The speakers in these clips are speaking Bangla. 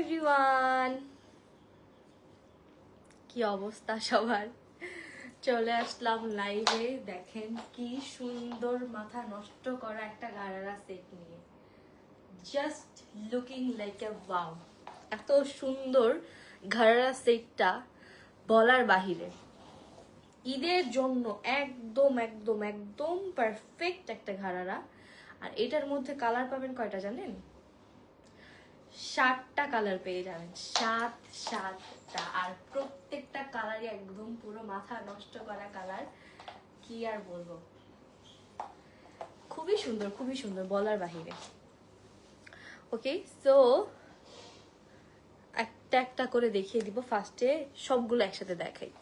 এভরিওয়ান কি অবস্থা সবার? চলে আসলাম লাইভে দেখেন কি সুন্দর মাথা নষ্ট করা একটা গারারা সেট নিয়ে। Just looking like a wow এত সুন্দর ঘাড়া সেটটা বলার বাহিরে। ঈদের জন্য একদম একদম একদম পারফেক্ট একটা ঘাড়ারা আর এটার মধ্যে কালার পাবেন কয়টা জানেন? সাতটা কালার পেয়ে যাবেন। সাত, সাতটা। আর প্রত্যেকটা কালারই একদম পুরো মাথা নষ্ট করা কালার কি আর বলব? খুবই সুন্দর খুবই সুন্দর বলার বাহিরে। ওকে সো একটা একটা করে দেখিয়ে দিব। ফার্স্টে সবগুলো একসাথে দেখাই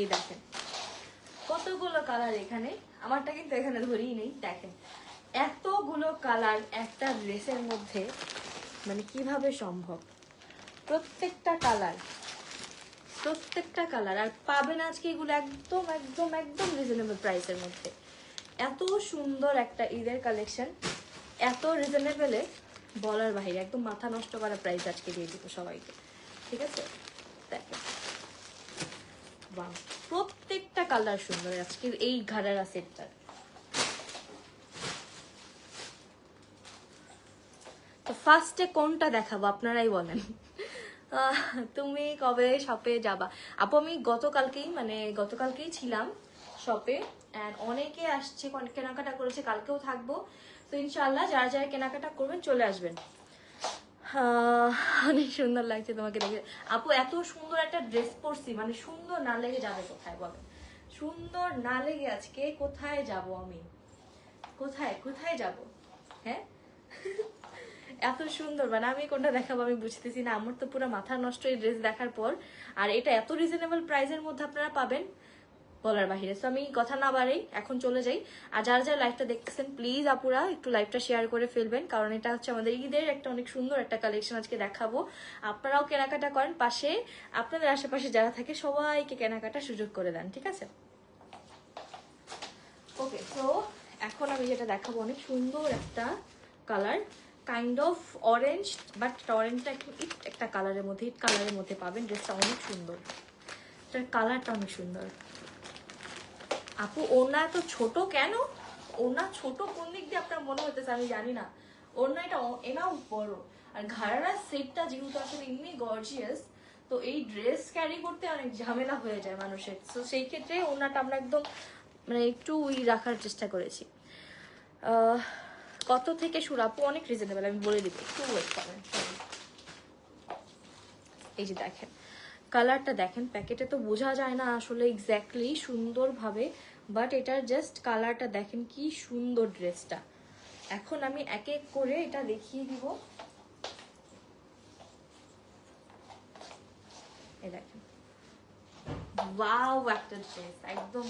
এই দেখেন কতগুলো কালার এখানে। আমারটা কিন্তু এখানে ধরেই নেই, দেখেন। এতগুলো কালার একটা ড্রেসের মধ্যে মানে কীভাবে সম্ভব? প্রত্যেকটা কালার প্রত্যেকটা কালার আর পাবেন আজকে এগুলো একদম একদম একদম রিজনেবল প্রাইসের মধ্যে। এত সুন্দর একটা ঈদের কালেকশন এত রিজনেবলে বলার বাইরে একদম মাথা নষ্ট করা প্রাইস আজকে দিয়ে দিব সবাইকে। ঠিক আছে? দেখেন। বাহ। প্রত্যেকটা কালার সুন্দর আজকের এই ঘাড়ারা সেটটার তো ফার্স্টে কোনটা দেখাবো, আপনারাই বলেন। তুমি কবে শপে যাবা? আপু, আমি গতকালকেই মানে গতকালকেই ছিলাম শপে অ্যান্ড অনেকে আসছে কেনাকাটা করেছে, কালকেও থাকব। তো ইনশাল্লাহ যারা যারা কেনাকাটা করবেন, চলে আসবেন। অনেক সুন্দর লাগছে তোমাকে দেখে। আপু, এত সুন্দর একটা ড্রেস পরছি মানে সুন্দর না লেগে যাবে কোথায় বলে? সুন্দর না লেগে আজকে কোথায় যাব আমি? কোথায়? কোথায় যাব? হ্যাঁ? এত সুন্দর মানে আমি কোনটা দেখাবো আমি বুঝতেছি না। আমার তো পুরো মাথা নষ্ট এই ড্রেস দেখার পর। আর এটা এত রিজনেবল প্রাইসের মধ্যে আপনারা পাবেন। বলার বাহিরে। তো আমি কথা না বাড়াই, এখন চলে যাই। আর যারা যারা লাইভটা দেখতেছেন প্লিজ আপুরা, একটু লাইভটা শেয়ার করে ফেলবেন, কারণ এটা হচ্ছে আমাদের ঈদের একটা অনেক সুন্দর একটা কালেকশন আজকে দেখাবো। আপনারাও কেনাকাটা করেন পাশে। আপনাদের আশেপাশে যারা থাকে, সবাইকে কেনাকাটার সুযোগ করে দেন, ঠিক আছে? ওকে তো এখন আমি যেটা দেখাবো, অনেক সুন্দর একটা colour kind of orange but অরেঞ্জটা একটু ইট একটা কালারের মধ্যে ইট কালারের মধ্যে পাবেন। ড্রেসটা অনেক সুন্দর। এটার কালারটা অনেক সুন্দর। আপু ওনা এত ছোট কেন? ওনা ছোট কোন দিক দিয়ে আপনার মনে হতেছে আমি জানি না। ওনা এটা এনাও বড়। আর ঘাড়ার সেটটা যেহেতু আসলে এমনি গর্জিয়াস তো এই ড্রেস ক্যারি করতে অনেক ঝামেলা হয়ে যায় মানুষের। তো সেই ক্ষেত্রে ওনাটা আমরা একদম মানে একটু উই রাখার চেষ্টা করেছি। কত থেকে শুরু? আপু, অনেক রিজনেবল আমি বলে দিব। একটু ওয়েট করেন এই যে দেখেন। কালারটা দেখেন প্যাকেটে তো বোঝা যায় না আসলে এক্স্যাক্টলি সুন্দরভাবে বাট এটার জাস্ট কালারটা দেখেন কি সুন্দর ড্রেসটা এখন আমি এক এক করে এটা দেখিয়ে দিব। একটা ড্রেস একদম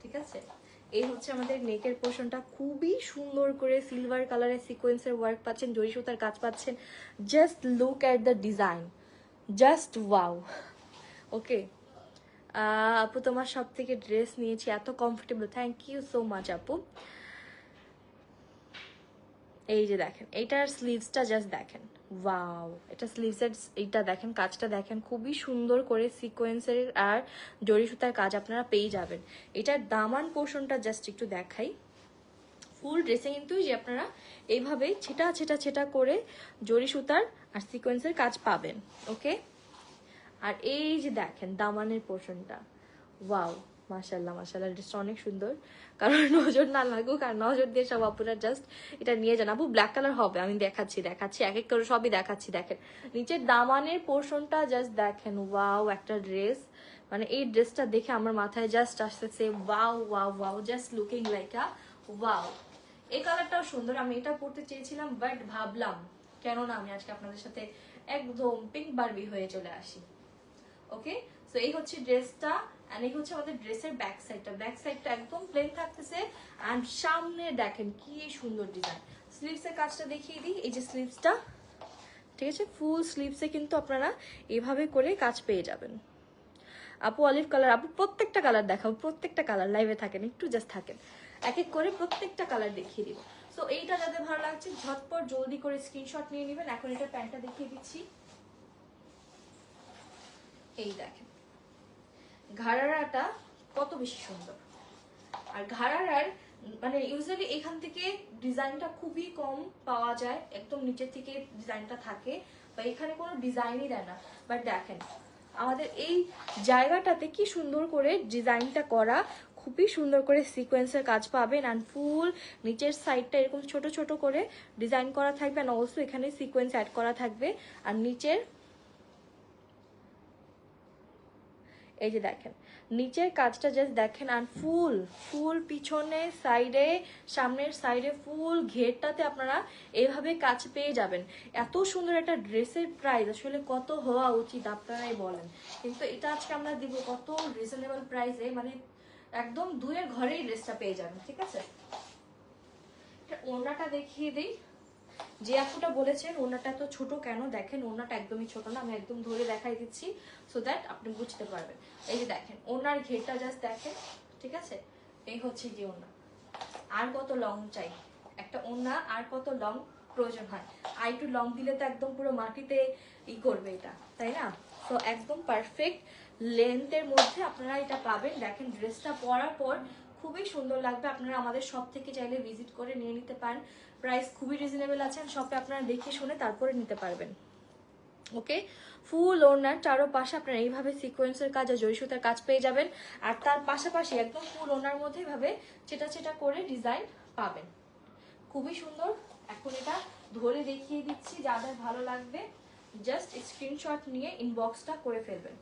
ঠিক আছে? এই হচ্ছে আমাদের নেকের পোর্শনটা খুবই সুন্দর করে সিলভার কালারের সিকোয়েন্সের ওয়ার্ক পাচ্ছেন কাজ পাচ্ছেন। Just look at the design just wow okay আপু তোমার সব থেকে ড্রেস নিয়েছি এত comfortable thank you so much আপু এই যে দেখেন, এইটার স্লিভসটা জাস্ট দেখেন। ওয়াও এটা স্লিভসের এইটা দেখেন, কাজটা দেখেন, খুবই সুন্দর করে সিকোয়েন্সের আর জরি সুতার কাজ আপনারা পেয়ে যাবেন। এটার দামান পোর্শনটা জাস্ট একটু দেখাই। ফুল ড্রেসে কিন্তু যে আপনারা এইভাবে ছেটা ছেটা ছেটা করে জরি সুতার আর সিকোয়েন্সের কাজ পাবেন, ওকে? আর এই যে দেখেন দামানের পোর্শনটা, ওয়াও মাশাল্লাহ মাশাল্লাহ ড্রেসটা অনেক সুন্দর। কারণ নজর না লাগুক আর নজর দিয়ে সব আপুরা জাস্ট এটা নিয়ে যান। আপু ব্ল্যাক কালার হবে, আমি দেখাচ্ছি দেখাচ্ছি, এক এক করে সবই দেখাচ্ছি, দেখেন। নিচের দামানের পোর্শনটা জাস্ট দেখেন, ওয়াও, একটা ড্রেস। মানে এই ড্রেসটা দেখে আমার মাথায় জাস্ট আসতেছে, wow wow wow just looking like a wow. এই কালারটাও সুন্দর, আমি এটা পড়তে চেয়েছিলাম বাট ভাবলাম কেন না আমি আজকে আপনাদের সাথে একদম পিঙ্ক বারবি হয়ে চলে আসি। ওকে সো এই হচ্ছে ড্রেসটা এন্ড এই হচ্ছে আমাদের ড্রেসের ব্যাক সাইডটা ব্যাক সাইডটা একদম প্লেন থাকতেছে এন্ড সামনে দেখেন কি সুন্দর ডিজাইন স্লিভসের কাজটা দেখিয়ে দিই, এই যে স্লিভসটা ঠিক আছে? ফুল স্লিভসে কিন্তু আপনারা এভাবে করে কাজ পেয়ে যাবেন। আপু অলিভ কালার আপু, প্রত্যেকটা কালার দেখাবো প্রত্যেকটা কালার লাইভে থাকেন, একটু জাস্ট থাকেন। এক এক করে প্রত্যেকটা কালার দেখিয়ে দিব। সো এইটা যাদের ভালো লাগছে, ঝটপট জলদি করে স্ক্রিনশট নিয়ে নেবেন। এখন এটা প্যান্টটা দেখিয়ে দিচ্ছি। এই দেখেন। ঘাড়ারাটা কত বেশি সুন্দর। আর ঘাড়ারার মানে ইউজুয়ালি এখান থেকে ডিজাইনটা খুবই কম পাওয়া যায়। একদম নিচের থেকে ডিজাইনটা থাকে। বা এখানে কোনো ডিজাইনই দেয় না। বাট দেখেন, আমাদের এই জায়গাটাতে কি সুন্দর করে ডিজাইনটা করা খুবই সুন্দর করে সিকোয়েন্সের কাজ পাবেন অ্যান্ড ফুল নিচের সাইডটা এরকম ছোট ছোট করে ডিজাইন করা থাকবে অ্যান্ড অলসো এখানে সিকোয়েন্স অ্যাড করা থাকবে। আর নিচের এই যে দেখেন, নিচের কাজটা জাস্ট দেখেন আর ফুল ফুল পিছনে সাইডে সামনের সাইডে ফুল ঘেরটাতে আপনারা এভাবে কাজ পেয়ে যাবেন। এত সুন্দর একটা ড্রেসের প্রাইস আসলে কত হওয়া উচিত আপনারাই বলেন। কিন্তু এটা আজকে আমরা দিব কত রিজনেবল প্রাইসে মানে একদম দুয়ের ঘরেই ড্রেসটা পেয়ে যাবেন, ঠিক আছে? এটা ওড়নাটা দেখিয়ে দিই। যে আপুটা বলেছেন ওনাটা তো ছোট কেন? দেখেন ওনাটা একদমই ছোট না, আমি একদম ধরে দেখাই দিচ্ছি সো দ্যাট আপনি বুঝতে পারবেন। এই যে দেখেন ওনার ঘেরটা জাস্ট দেখেন, ঠিক আছে? এই হচ্ছে গিয়ে ওনা আর কত লং চাই? একটা ওনা আর কত লং প্রয়োজন হয়? আর একটু লং দিলে তো একদম পুরো মাটিতে ই করবে এটা, তাই না? তো একদম পারফেক্ট লেন্থের মধ্যে আপনারা এটা পাবেন। দেখেন ড্রেসটা পরার পর খুবই সুন্দর লাগবে। আপনারা আমাদের শপ থেকে চাইলে ভিজিট করে নিয়ে নিতে পারেন। প্রাইস খুবই রিজনেবল আছে। শপে আপনারা দেখে শুনে তারপরে নিতে পারবেন। ওকে ফুল ওনার চারো পাশে আপনারা এইভাবে সিকোয়েন্সের কাজ আর জড়ি কাজ পেয়ে যাবেন। আর তার পাশাপাশি একদম ফুল ওনার মধ্যে এভাবে চেটা চেটা করে ডিজাইন পাবেন। খুবই সুন্দর। এখন এটা ধরে দেখিয়ে দিচ্ছি। যাদের ভালো লাগবে জাস্ট স্ক্রিনশট নিয়ে ইনবক্সটা করে ফেলবেন।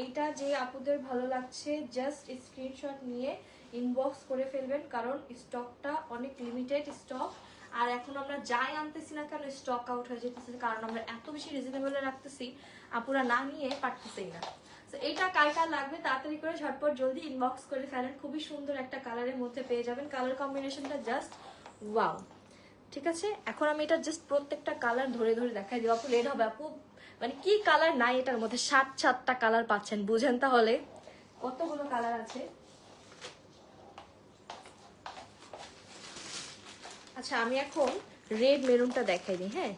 এইটা যে আপুদের ভালো লাগছে জাস্ট স্ক্রিনশট নিয়ে ইনবক্স করে ফেলবেন, কারণ স্টকটা অনেক লিমিটেড স্টক আর এখন আমরা যাই আনতেছি না কেন স্টক আউট হয়ে যেতেছে, কারণ আমরা এত বেশি রিজনেবলে রাখতেছি, আপুরা না নিয়ে পারতেছেই না। তো এইটা কার কার লাগবে তাড়াতাড়ি করে ঝটপট জলদি ইনবক্স করে ফেলেন, খুবই সুন্দর একটা কালারের মধ্যে পেয়ে যাবেন। কালার কম্বিনেশনটা জাস্ট ওয়াও ঠিক আছে? এখন আমি এটা জাস্ট প্রত্যেকটা কালার ধরে ধরে দেখাই দিব। আপু লেট হবে, আপু? মানে কি কালার নাই এটার মধ্যে? সাত, সাতটা কালার পাচ্ছেন, বুঝেন তাহলে। কতগুলো কালার আছে? আচ্ছা আমি এখন রেড মেরুনটা দেখাই দিই হ্যাঁ?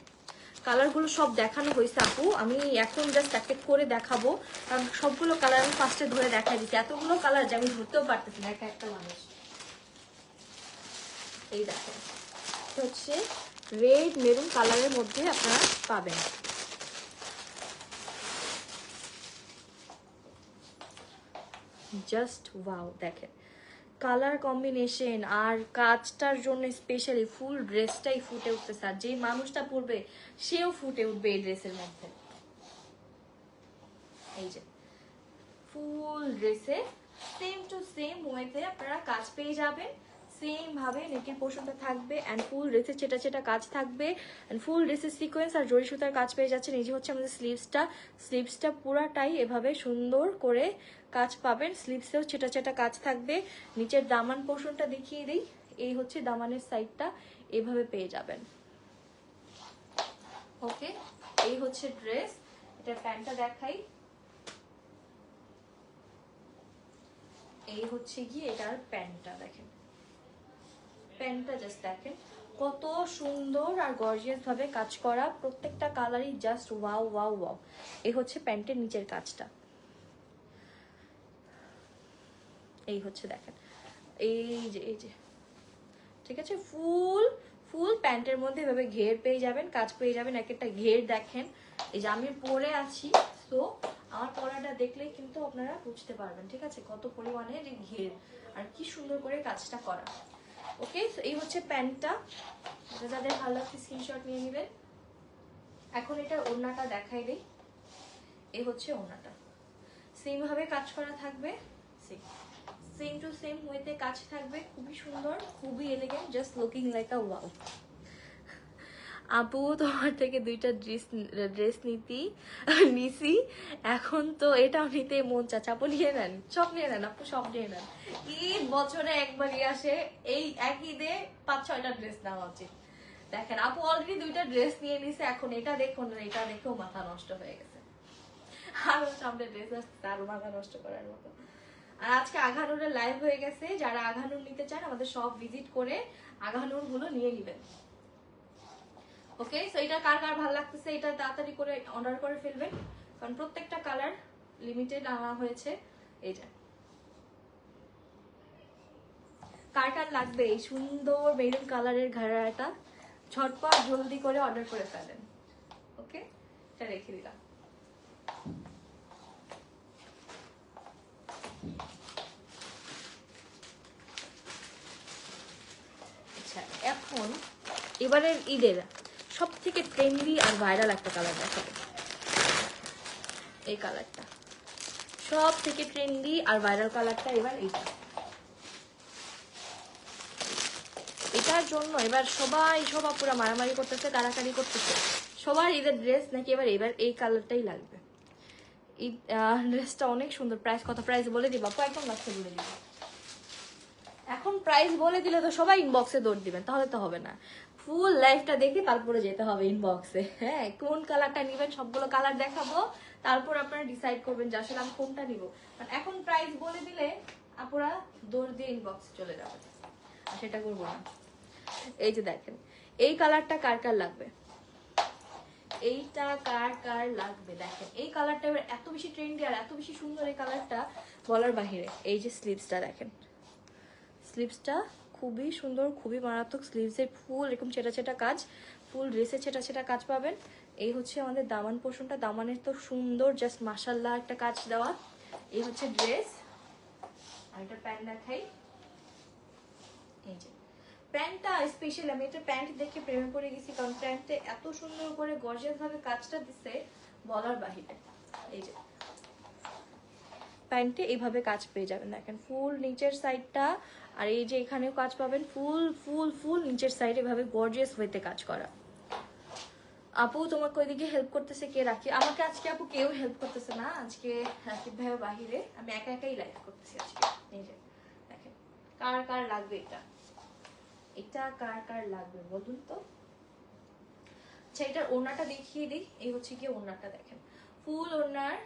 কালারগুলো সব দেখানো হয়েছে আপু। আমি এখন জাস্ট এক করে দেখাবো। কারণ সবগুলো কালার আমি ফার্স্টে ধরে দেখাই দিচ্ছি। এতগুলো কালার যে আমি ধরতেও পারতেছি না, একা একটা মানুষ। এই দেখেন। হচ্ছে রেড মেরুন কালারের মধ্যে আপনারা পাবেন। জাস্ট ওয়াও দেখেন। কালার কম্বিনেশন আর কাজটার জন্য স্পেশালি ফুল ড্রেসটাই ফুটে উঠতেছে। আর যেই মানুষটা পরবে, সেও ফুটে উঠবে এই ড্রেসের মধ্যে। এই যে ফুল ড্রেসে সেম টু সেম ওয়েতে আপনারা কাজ পেয়ে যাবেন। সেম ভাবে নেকের পোর্শনটা থাকবে অ্যান্ড ফুল ড্রেসের চেটা চেটা কাজ থাকবে। অ্যান্ড ফুল ড্রেসের সিকোয়েন্স আর জড়ি সুতার কাজ পেয়ে যাচ্ছেন। এই যে হচ্ছে আমাদের স্লিভসটা স্লিভসটা পুরাটাই এভাবে সুন্দর করে কাজ পাবেন। স্লিভসেও চেটা চেটা কাজ থাকবে। নিচের দামান পোর্শনটা দেখিয়ে দিই। এই হচ্ছে দামানের সাইডটা এভাবে পেয়ে যাবেন। ওকে এই হচ্ছে ড্রেস এটা প্যান্টটা দেখাই। এই হচ্ছে গিয়ে এটার প্যান্টটা দেখেন। প্যান্টটা জাস্ট দেখেন। কত সুন্দর আর গর্জিয়াস ভাবে কাজ করা। প্রত্যেকটা কালারই জাস্ট ওয়াও ওয়াও ওয়াও এই হচ্ছে প্যান্টের নিচের কাজটা। এই হচ্ছে দেখেন। এই যে এই যে। ঠিক আছে? ফুল ফুল প্যান্টের মধ্যে এভাবে ঘের পেয়ে যাবেন, কাজ পেয়ে যাবেন, এক একটা ঘের দেখেন। এই যে আমি পরে আছি তো আমার পরাটা দেখলেই কিন্তু আপনারা বুঝতে পারবেন, ঠিক আছে? কত পরিমাণে যে ঘের, আর কি সুন্দর করে কাজটা করা। ওকে? এই হচ্ছে প্যান্টটা। যাদের ভালো লাগছে স্ক্রিনশট নিয়ে নেবেন। এখন এটা ওড়নাটা দেখাই দেই। এই হচ্ছে ওড়নাটা। সেম ভাবে কাজ করা থাকবে সেম টু সেম ওয়েতে কাজ থাকবে। খুবই সুন্দর, খুবই elegant just looking like a wow আপু তোমার থেকে দুইটা ড্রেস ড্রেস নিতি, নিছি। এখন তো এটাও নিতে মন চাচ্ছে আপু নিয়ে নেন, সব নিয়ে নেন, আপু সব নিয়ে নেন। ঈদ বছরে একবারই আসে, এই এক ঈদে পাঁচ, ছয়টা ড্রেস নেওয়া উচিত। দেখেন, আপু অলরেডি দুইটা ড্রেস নিয়ে নিছে, এখন এটা দেখুন, এটা দেখেও মাথা নষ্ট হয়ে গেছে। আরও সামনে ড্রেস আসছে আরও মাথা নষ্ট করার মতো। আর আজকে আঘানুরের লাইভ হয়ে গেছে। যারা আঘানুর নিতে চান, আমাদের সব ভিজিট করে আঘানুরগুলো নিয়ে নিবেন। ওকে সো এটা কার কার ভালো লাগতেছে, এটা তাড়াতাড়ি করে অর্ডার করে ফেলবেন। কারণ প্রত্যেকটা কালার লিমিটেড আনা হয়েছে এই যে কার কার লাগবে এই সুন্দর মেরুন কালারের ঘাড়াটা? ছটপট জলদি করে অর্ডার করে ফেলেন। ওকে এটা রেখে দিলাম আচ্ছা এখন এবারের ঈদের সব থেকে ট্রেন্ডি আর ভাইরাল একটা কালার দেখাবো। এই কালারটা সব থেকে ট্রেন্ডি আর ভাইরাল কালারটা এবার এইটা। এটার জন্য এবার সবাই সব পুরো মারামারি করতেছে কারাকারি করতেছে। সবার ঈদের ড্রেস নাকি এবার এবার এই কালারটাই লাগবে। ঈদ ড্রেসটা অনেক সুন্দর। প্রাইস কত? প্রাইস বলে দিবা। একদম লাস্টে বলে দিবা। এখন প্রাইস বলে দিলে তো সবাই ইনবক্সে দৌড় দিবেন। তাহলে তো হবে না। ফুল লাইফটা দেখে তারপরে যেতে হবে ইনবক্সে হ্যাঁ কোন কালারটা নেবেন, সবগুলো কালার দেখাবো, তারপর আপনারা ডিসাইড করবেন যে আসলে আমি কোনটা নিব। এখন প্রাইস বলে দিলে আপনারা দৌড় দিয়ে ইনবক্সে চলে যাবেন আর সেটা করব না। এই যে দেখেন, এই কালারটা কার কার লাগবে? এইটা কার কার লাগবে? দেখেন, এই কালারটা এবার এত বেশি ট্রেন্ডি আর এত বেশি সুন্দর এই কালারটা বলার বাহিরে। এই যে স্লিপসটা দেখেন। স্লিভসটা খুবই সুন্দর, খুবই মারাত্মক স্লিভসের ফুল এরকম ছেটা ছেটা কাজ, ফুল ড্রেসে ছেটা ছেটা কাজ পাবেন। এই হচ্ছে আমাদের দামান পোষণটা। দামানের তো সুন্দর জাস্ট মাসাল্লাহ একটা কাজ দেওয়া। এই হচ্ছে ড্রেস আর প্যান্ট দেখাই। এই যে। প্যান্টটা স্পেশাল আমি এটা প্যান্ট দেখে প্রেমে পড়ে গেছি, কারণ প্যান্টে এত সুন্দর করে গর্জিয়াস ভাবে কাজটা দিছে বলার বাহিরে। এই যে। প্যান্টে এইভাবে কাজ পেয়ে যাবেন, দেখেন। ফুল নিচের সাইডটা আর এই যে এখানেও কাজ পাবেন ফুল ফুল ফুল নিচের সাইড এভাবে গর্জিয়াস হইতে কাজ করা। আপু, তোমাকে ওইদিকে হেল্প করতেছে কে? রাখি, আমাকে আজকে আপু কেউ হেল্প করতেছে না। আজকে রাকিব ভাইয়ের বাহিরে। আমি একা একাই লাইভ করতেছি আজকে। যে, দেখেন, কার কার লাগবে এটা? এটা কার কার লাগবে বলুন তো? আচ্ছা এটার ওড়নাটা দেখিয়ে দিই। এই হচ্ছে গিয়ে ওড়নাটা দেখেন। ফুল ওনার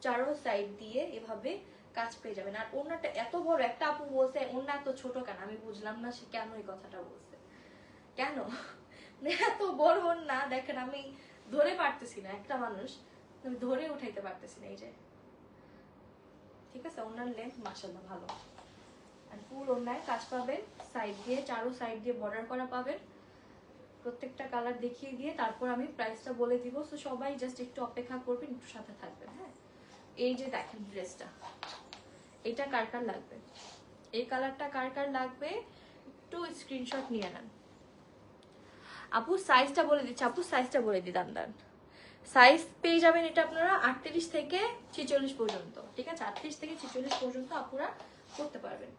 চারো সাইড দিয়ে এভাবে কাজ পেয়ে যাবেন। আর ওড়নাটা এত বড়, একটা আপু বলছে ওড়না এত ছোট কেন? আমি বুঝলাম না সে কেন এই কথাটা বলছে। কেন? মানে এত বড় ওড়না দেখেন আমি ধরে পারতেছি না, একটা মানুষ, আমি ধরে উঠাইতে পারতেছি না এই যে। ঠিক আছে? ওনার লেন্থ মাসাল্লাহ ভালো। আর ফুল ওনায় কাজ পাবেন সাইড দিয়ে, চারো সাইড দিয়ে বর্ডার করা পাবেন। প্রত্যেকটা কালার দেখিয়ে দিয়ে তারপর আমি প্রাইসটা বলে দিব। সো সবাই জাস্ট একটু অপেক্ষা করবেন, একটু সাথে থাকবেন হ্যাঁ? এই যে দেখেন ড্রেসটা এটা কার কার লাগবে? এই কালারটা কার কার লাগবে? একটু স্ক্রিনশট নিয়ে নেন। আপু সাইজটা বলে দিচ্ছি। আপু সাইজটা বলে দিলাম দান সাইজ পেয়ে যাবেন এটা আপনারা আটত্রিশ থেকে ছেচল্লিশ পর্যন্ত, ঠিক আছে? আটত্রিশ থেকে ছেচল্লিশ পর্যন্ত আপুরা করতে পারবেন।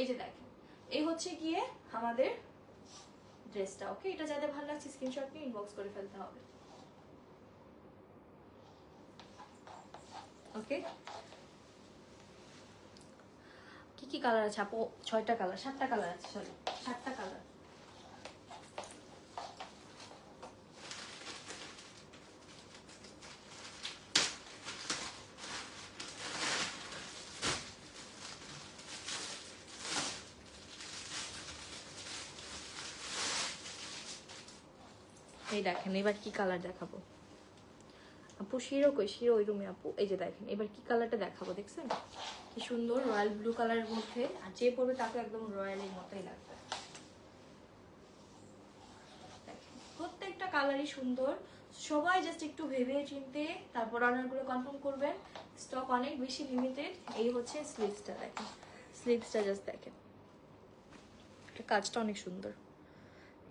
এই যে দেখেন, এই হচ্ছে গিয়ে আমাদের ড্রেসটা ওকে এটা যাদের ভালো লাগছে স্ক্রিনশট নিয়ে ইনবক্স করে ফেলতে হবে। ওকে কি কালার আছে আপু? ছয়টা কালার সাতটা কালার আছে সরি সাতটা কালার এই দেখেন, এবার কি কালার দেখাবো? আপু শিরো কই শিরো ওই রুমে আপু। এই যে দেখেন, এবার কি কালারটা দেখাবো, দেখছেন? কি সুন্দর রয়্যাল ব্লু কালারের মধ্যে, আর যে পড়বে তাকে একদম রয়্যালের মতোই লাগবে। প্রত্যেকটা কালারই সুন্দর। সবাই জাস্ট একটু ভেবে চিনতে তারপর অর্ডারগুলো কনফার্ম করবেন। স্টক অনেক বেশি লিমিটেড এই হচ্ছে স্লিপসটা দেখেন। স্লিপসটা জাস্ট দেখেন। কাজটা অনেক সুন্দর।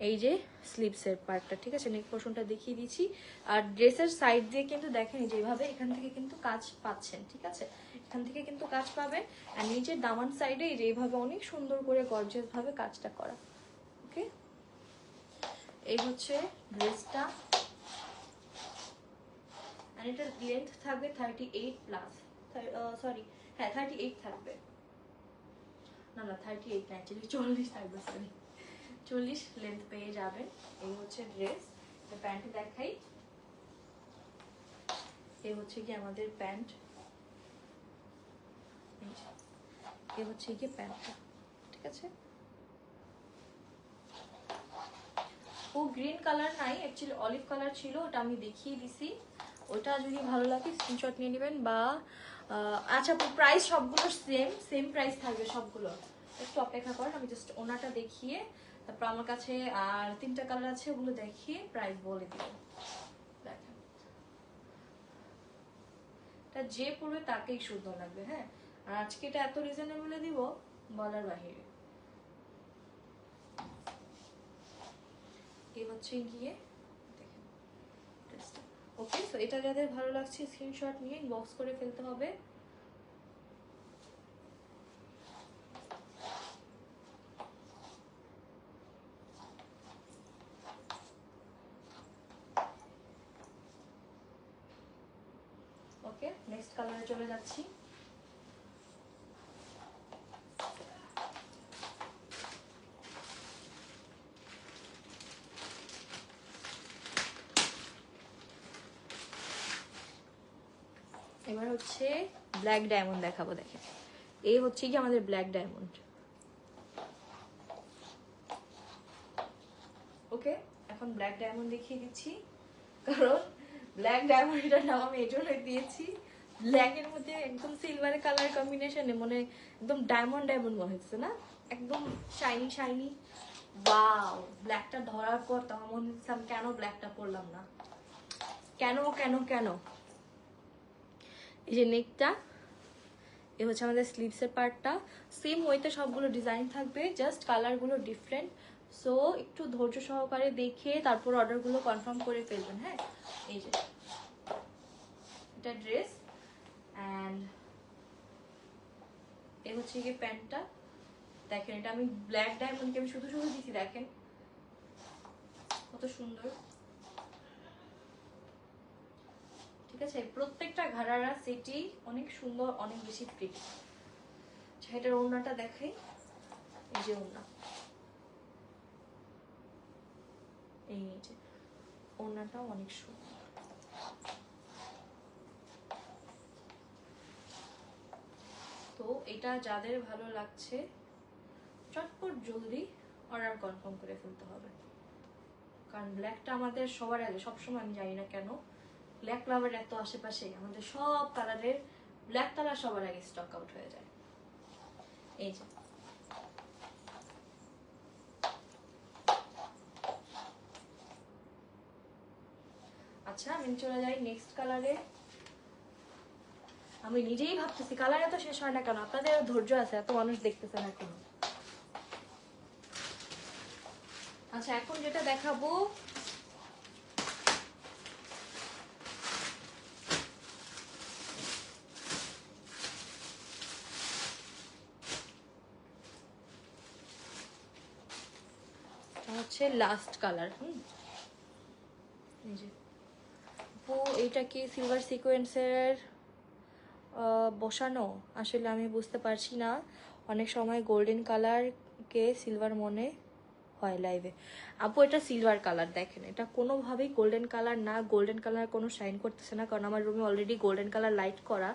এই যে স্লিপসের পার্টটা ঠিক আছে? নেক পোর্শনটা দেখিয়ে দিচ্ছি। আর ড্রেসের সাইড দিয়ে কিন্তু দেখেন যেভাবে এখান থেকে কিন্তু কাজ পাচ্ছেন, ঠিক আছে? এখান থেকে কিন্তু কাজ পাবেন আর নিচের দামান সাইডে এইভাবে অনেক সুন্দর করে গর্জিয়াস ভাবে কাজটা করা। ওকে এই হচ্ছে ড্রেসটা আর এটার লেন্থ থাকবে থার্টি এইট প্লাস সরি হ্যাঁ থার্টি এইট থাকবে। না না থার্টি এইট না অ্যাকচুয়ালি চল্লিশ থাকবে সরি চল্লিশ লেন্থ পেয়ে যাবেন। এই হচ্ছে ড্রেস প্যান্ট দেখাই। এই হচ্ছে কি আমাদের প্যান্ট এই হচ্ছে কি প্যান্টটা ঠিক আছে? ও গ্রিন কালার নাই অ্যাকচুয়ালি অলিভ কালার ছিল, ওটা আমি দেখিয়ে দিছি। ওটা যদি ভালো লাগে স্ক্রিনশট নিয়ে নেবেন বা আচ্ছা প্রাইস সবগুলো সেম সেম প্রাইস থাকবে সবগুলো। একটু অপেক্ষা করেন, আমি জাস্ট ওনাটা দেখিয়ে, তারপর আমার কাছে আর তিনটা কালার আছে, ওগুলো দেখিয়ে প্রাইস বলে দিব। দেখেন। এটা যে পড়বে তাকেই সুন্দর লাগবে হ্যাঁ? আর আজকে এটা এত রিজনেবলে দিব, বলার বাহিরে। এই হচ্ছে গিয়ে ওকে তো এটা যাদের ভালো লাগছে স্ক্রিনশট নিয়ে ইনবক্স করে ফেলতে হবে। ওকে নেক্সট কালারে চলে যাচ্ছি এবার হচ্ছে ব্ল্যাক ডায়মন্ড দেখাবো দেখেন এই হচ্ছে কি আমাদের ব্ল্যাক ডায়মন্ড ওকে এখন ব্ল্যাক ডায়মন্ড দেখিয়ে দিচ্ছি। কারণ ব্ল্যাক ডায়মন্ডের নাম আমি এই জন্যই দিয়েছি। ব্ল্যাক এর মধ্যে একদম সিলভার কালার কম্বিনেশনে মানে একদম ডায়মন্ড ডায়মন্ড মনে হচ্ছে, না? একদম শাইনি শাইনি ওয়াও ব্ল্যাকটা ধরার পর তখন মনে হচ্ছে আমি কেন ব্ল্যাকটা পরলাম না? কেন কেন কেন? এই যে নেকটা এ হচ্ছে আমাদের স্লিভসের পার্টটা সেম ওয়েতে সবগুলো ডিজাইন থাকবে জাস্ট কালারগুলো ডিফারেন্ট সো একটু ধৈর্য সহকারে দেখে তারপর অর্ডারগুলো কনফার্ম করে ফেলবেন হ্যাঁ? এই যে, এটা ড্রেস অ্যান্ড এ হচ্ছে গিয়ে প্যান্টটা। দেখেন, এটা আমি ব্ল্যাক ডায়মন্ডকে আমি শুধু শুধু দিচ্ছি দেখেন। কত সুন্দর। ঠিক আছে? প্রত্যেকটা ঘাড়ারা সেটি অনেক সুন্দর, অনেক বেশি প্রিটি আচ্ছা এটার ওড়নাটা দেখাই। এই যে ওড়না। এই যে, ওড়নাটাও অনেক সুন্দর। তো এটা যাদের ভালো লাগছে, চটপট জলদি অর্ডার কনফার্ম করে ফেলতে হবে। কারণ ব্ল্যাকটা আমাদের সবার আগে, সবসময় আমি জানি না কেন ব্ল্যাক লাভার এত আশেপাশে আমাদের সব কালারের ব্ল্যাক কালার সবার আগে স্টক আউট হয়ে যায়। এই যে। আচ্ছা আমি চলে যাই নেক্সট কালারে আমি নিজেই ভাবতেছি কালার এত শেষ হয় না কেন? আপনাদের ধৈর্য আছে, এত মানুষ দেখতেছে না কেন আচ্ছা এখন যেটা দেখাবো এটা হচ্ছে লাস্ট কালার হুম। এই যে। আপু, এইটা কি সিলভার সিকোয়েন্সের বসানো? আসলে আমি বুঝতে পারছি না। অনেক সময় গোল্ডেন কালারকে সিলভার মনে হয় লাইভে আপু, এটা সিলভার কালার দেখেন। এটা কোনোভাবেই গোল্ডেন কালার না গোল্ডেন কালার কোনো শাইন করতেছে না, কারণ আমার রুমে অলরেডি গোল্ডেন কালার লাইট করা।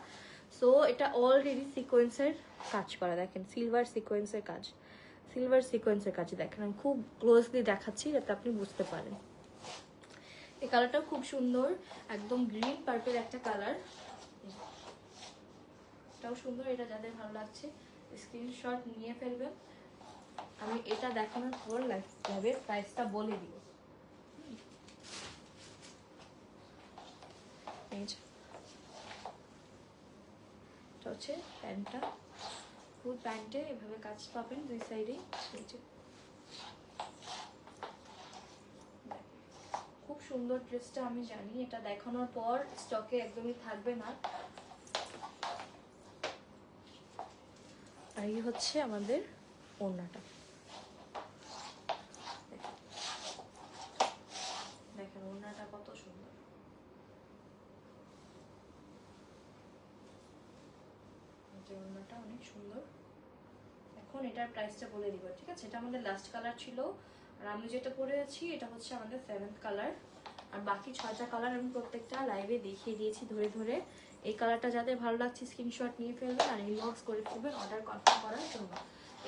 সো এটা অলরেডি সিকোয়েন্সের কাজ করা, দেখেন। সিলভার সিকোয়েন্সের কাজ। সিলভার সিকোয়েন্সের কাছে দেখেন। আমি খুব ক্লোজলি দেখাচ্ছি যাতে আপনি বুঝতে পারেন। এই কালারটাও খুব সুন্দর, একদম গ্রিন পার্পেল একটা কালার এটাও সুন্দর, এটা যাদের ভালো লাগছে স্ক্রিনশট নিয়ে ফেলবেন। আমি এটা দেখানোর পর লাইভে প্রাইসটা বলে দিব। হচ্ছে প্যান্টটা ফুল প্যান্টে এভাবে কাজ পাবেন দুই সাইডেই খুব সুন্দর ড্রেসটা আমি জানি, এটা দেখানোর পর স্টকে একদমই থাকবে না। আর এই হচ্ছে আমাদের ওড়নাটা। এই অনেক সুন্দর। এখন এটার প্রাইসটা বলে দিব, ঠিক আছে? এটা আমাদের লাস্ট কালার ছিল। আর আমি যেটা পরে আছি, এটা হচ্ছে আমাদের সেভেন্থ কালার আর বাকি ছয়টা কালার আমি প্রত্যেকটা লাইভে দেখিয়ে দিয়েছি ধরে ধরে। এই কালারটা যাদের ভালো লাগছে স্ক্রিনশট নিয়ে ফেলবেন আর ইনবক্স করে ফেলবেন অর্ডার কনফার্ম করার জন্য।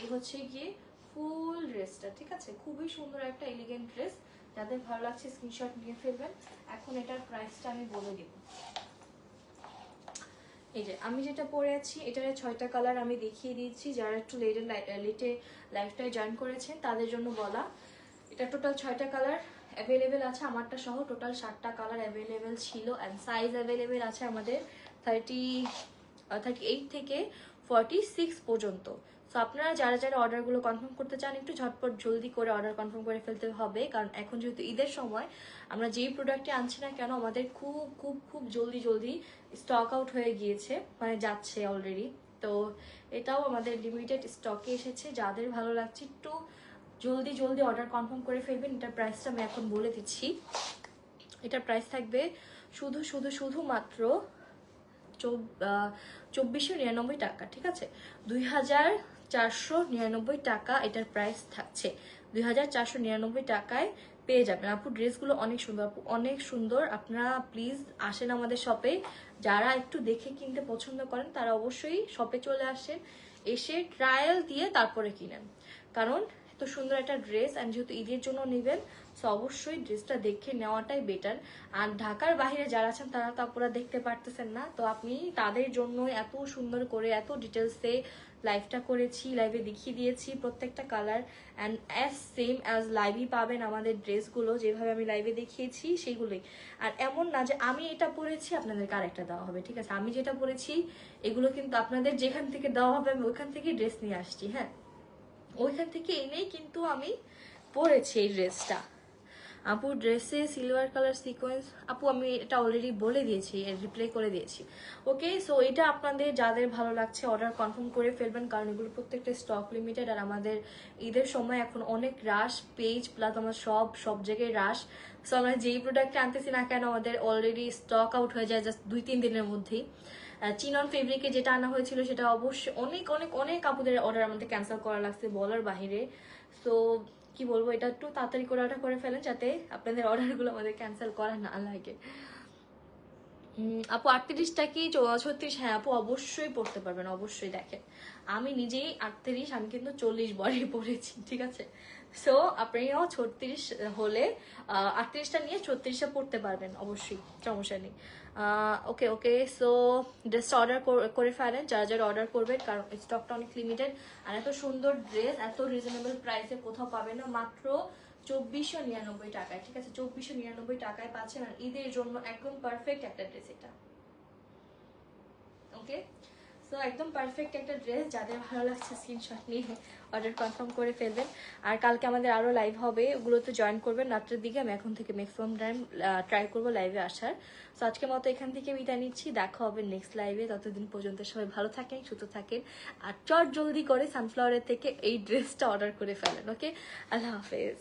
এই হচ্ছে গিয়ে ফুল ড্রেসটা ঠিক আছে? খুবই সুন্দর একটা এলিগেন্ট ড্রেস যাদের ভালো লাগছে স্ক্রিনশট নিয়ে ফেলবেন। এখন এটার প্রাইসটা আমি বলে দিব। এই যে, আমি যেটা পরে আছি, এটার ছয়টা কালার আমি দেখিয়ে দিচ্ছি যারা একটু লেটে লেটে লাইফটায় জয়েন করেছেন তাদের জন্য বলা। এটা টোটাল ছয়টা কালার অ্যাভেলেবেল আছে, আমারটা সহ টোটাল সাতটা কালার অ্যাভেলেবেল ছিল অ্যান্ড সাইজ অ্যাভেলেবেল আছে আমাদের থার্টি থার্টি এইট থেকে ফর্টি সিক্স পর্যন্ত। সো আপনারা যারা যারা অর্ডারগুলো কনফার্ম করতে চান, একটু ঝটপট জলদি করে অর্ডার কনফার্ম করে ফেলতে হবে। কারণ এখন যেহেতু ঈদের সময়, আমরা যেই প্রোডাক্টে আনছি না কেন, আমাদের খুব খুব খুব জলদি জলদি স্টক আউট হয়ে গিয়েছে। মানে যাচ্ছে অলরেডি তো এটাও আমাদের লিমিটেড স্টকে এসেছে। যাদের ভালো লাগছে, একটু জলদি জলদি অর্ডার কনফার্ম করে ফেলবেন। এটার প্রাইসটা আমি এখন বলে দিচ্ছি। এটার প্রাইস থাকবে শুধু শুধু, শুধুমাত্র চব্বিশশো নিরানব্বই টাকা, ঠিক আছে? দুই হাজার চারশো নিরানব্বই টাকা এটার প্রাইস থাকছে। দুই হাজার চারশো নিরানব্বই টাকায় পেয়ে যাবেন। আপু, ড্রেসগুলো অনেক সুন্দর আপু, অনেক সুন্দর। আপনারা প্লিজ আসেন আমাদের শপে যারা একটু দেখে কিনতে পছন্দ করেন, তারা অবশ্যই শপে চলে আসেন। এসে ট্রায়াল দিয়ে তারপরে কিনেন। কারণ এত সুন্দর একটা ড্রেস অ্যান্ড যেহেতু ঈদের জন্য নেবেন সো অবশ্যই ড্রেসটা দেখে নেওয়াটাই বেটার আর ঢাকার বাইরে যারা আছেন, তারা তো আপনারা দেখতে পারতেছেন না। তো আপনি তাদের জন্য এত সুন্দর করে, এত ডিটেলসে লাইভটা করেছি লাইভে দেখিয়ে দিয়েছি প্রত্যেকটা colour and as same as লাইভই পাবেন আমাদের ড্রেসগুলো যেভাবে আমি লাইভে দেখিয়েছি সেইগুলোই। আর এমন না যে আমি এটা পরেছি, আপনাদেরকে আরেকটা দেওয়া হবে, ঠিক আছে? আমি যেটা পরেছি, এগুলো কিন্তু আপনাদের যেখান থেকে দেওয়া হবে, আমি ওইখান থেকেই ড্রেস নিয়ে আসছি হ্যাঁ? ওইখান থেকে এনেই কিন্তু আমি পরেছি এই ড্রেসটা আপু ড্রেসে সিলভার কালার সিকোয়েন্স আপু আমি এটা অলরেডি বলে দিয়েছি রিপ্লাই করে দিয়েছি। ওকে সো এটা আপনাদের যাদের ভালো লাগছে অর্ডার কনফার্ম করে ফেলবেন, কারণ এগুলো প্রত্যেকটা স্টক লিমিটেড আর আমাদের ঈদের সময় এখন অনেক রাশ পেজ প্লাস আমার সব সব জায়গায় রাশ সো আমরা যেই প্রোডাক্টটা আনতেছি না কেন, আমাদের অলরেডি স্টক আউট হয়ে যায় জাস্ট দুই, তিন দিনের মধ্যেই। চিনন ফেব্রিকে যেটা আনা হয়েছিল সেটা অবশ্যই অনেক অনেক অনেক কাপড়ের অর্ডার আমাদের ক্যান্সেল করা লাগছে বলার বাহিরে। সো কি বলব, এটা একটু তাড়াতাড়ি করে অর্ডার করে ফেলেন যাতে আপনাদের অর্ডারগুলো আমাদের ক্যান্সেল করা না লাগে। আপু, আটত্রিশটা কি ছত্রিশ? হ্যাঁ আপু, অবশ্যই পড়তে পারবেন, অবশ্যই দেখেন। আমি নিজেই আটত্রিশ, আমি কিন্তু চল্লিশ বরে পড়েছি, ঠিক আছে? সো আপনিও ছত্রিশ হলে আটত্রিশটা নিয়ে ছত্রিশটা পড়তে পারবেন, অবশ্যই, সমস্যা নেই। ওকে ওকে সো ড্রেসটা অর্ডার করে ফেলেন, যারা যারা অর্ডার করবেন, কারণ স্টকটা অনেক লিমিটেড আর এত সুন্দর ড্রেস এত রিজনেবল প্রাইসে কোথাও পাবেন না, মাত্র চব্বিশশো নিরানব্বই টাকায়, ঠিক আছে? চব্বিশশো নিরানব্বই টাকায় পাচ্ছেন, আর ঈদের জন্য একদম পারফেক্ট একটা ড্রেস এটা। ওকে সো একদম পারফেক্ট একটা ড্রেস যাদের ভালো লাগছে স্ক্রিনশট নিয়ে অর্ডার কনফার্ম করে ফেলবেন। আর কালকে আমাদের আরও লাইভ হবে ওগুলোতে জয়েন করবেন রাত্রের দিকে। আমি এখন থেকে ম্যাক্সিমাম টাইম ট্রাই করব লাইভে আসার। সো আজকের মতো এখান থেকে বিদায় নিচ্ছি। দেখা হবে নেক্সট লাইভে ততদিন পর্যন্ত সবাই ভালো থাকেন, সুস্থ থাকেন। আর চট জলদি করে সানফ্লাওয়ারের থেকে এই ড্রেসটা অর্ডার করে ফেলেন ওকে আল্লাহ হাফেজ।